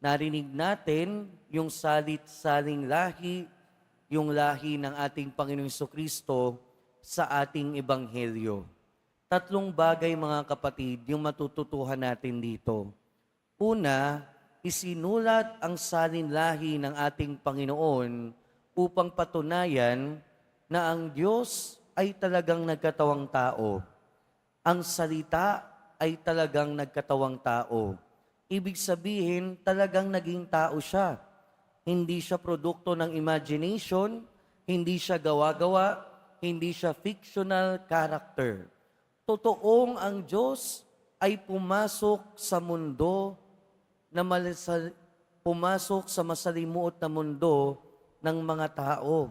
Narinig natin yung salit-saling lahi, yung lahi ng ating Panginoong Kristo sa ating ebanghelyo. Tatlong bagay mga kapatid yung matututuhan natin dito. Una, isinulat ang salinlahi ng ating Panginoon upang patunayan na ang Diyos ay talagang nagkatawang tao. Ang salita ay talagang nagkatawang tao. Ibig sabihin, talagang naging tao siya. Hindi siya produkto ng imagination, hindi siya gawa-gawa, hindi siya fictional character. Totoong ang Diyos ay pumasok sa mundo na malasa, pumasok sa masalimuot na mundo ng mga tao.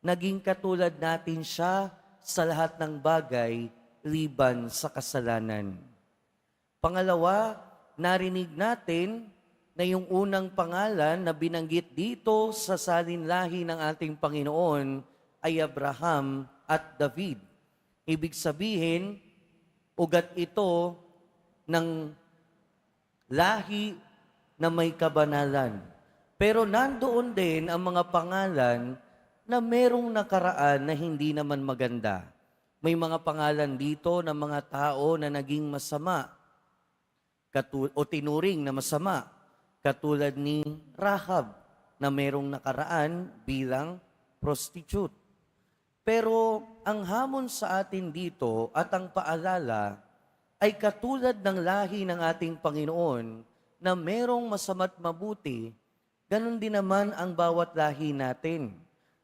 Naging katulad natin siya sa lahat ng bagay liban sa kasalanan. Pangalawa, narinig natin na yung unang pangalan na binanggit dito sa salinlahi ng ating Panginoon ay Abraham at David. Ibig sabihin, ugat ito ng lahi na may kabanalan. Pero nandoon din ang mga pangalan na merong nakaraan na hindi naman maganda. May mga pangalan dito ng mga tao na naging masama katu- o tinuring na masama katulad ni Rahab na merong nakaraan bilang prostitute. Pero ang hamon sa atin dito at ang paalala ay katulad ng lahi ng ating Panginoon na merong masama't mabuti, ganun din naman ang bawat lahi natin.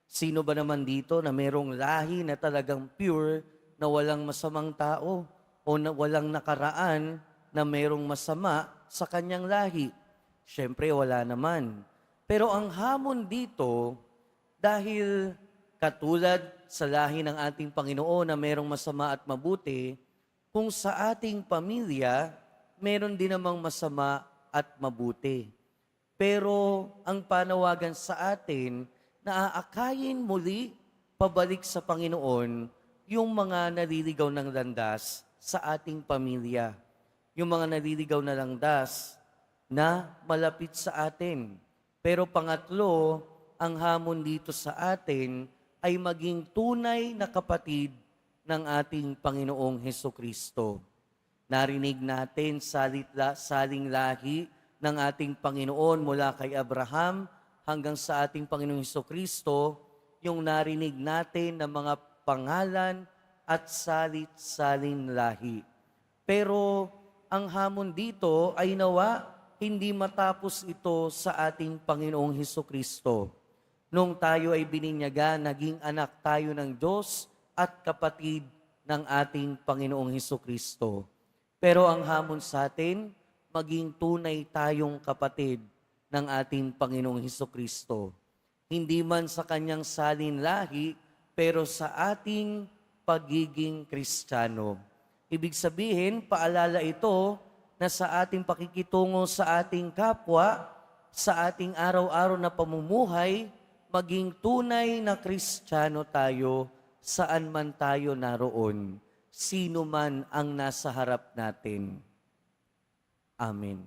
Sino ba naman dito na merong lahi na talagang pure, na walang masamang tao o na walang nakaraan na merong masama sa kanyang lahi? Siyempre, wala naman. Pero ang hamon dito, dahil katulad sa lahi ng ating Panginoon na merong masama at mabuti, kung sa ating pamilya, meron din namang masama at mabuti. Pero ang panawagan sa atin na aakayin muli pabalik sa Panginoon yung mga naliligaw ng landas sa ating pamilya. Yung mga naliligaw na landas na malapit sa atin. Pero pangatlo, ang hamon dito sa atin ay maging tunay na kapatid ng ating Panginoong Heso Kristo. Narinig natin salitla, saling lahi ng ating Panginoon mula kay Abraham hanggang sa ating Panginoong Heso Kristo, yung narinig natin ng mga pangalan at salit-salin lahi. Pero ang hamon dito ay nawa hindi matapos ito sa ating Panginoong Heso Kristo. Nung tayo ay bininyaga, naging anak tayo ng Diyos at kapatid ng ating Panginoong Heso Kristo. Pero ang hamon sa atin, maging tunay tayong kapatid ng ating Panginoong Heso Kristo. Hindi man sa kanyang salin lahi, pero sa ating pagiging Kristiyano. Ibig sabihin, paalala ito na sa ating pakikitungo sa ating kapwa, sa ating araw-araw na pamumuhay, maging tunay na Kristiyano tayo saan man tayo naroon, sino man ang nasa harap natin. Amen.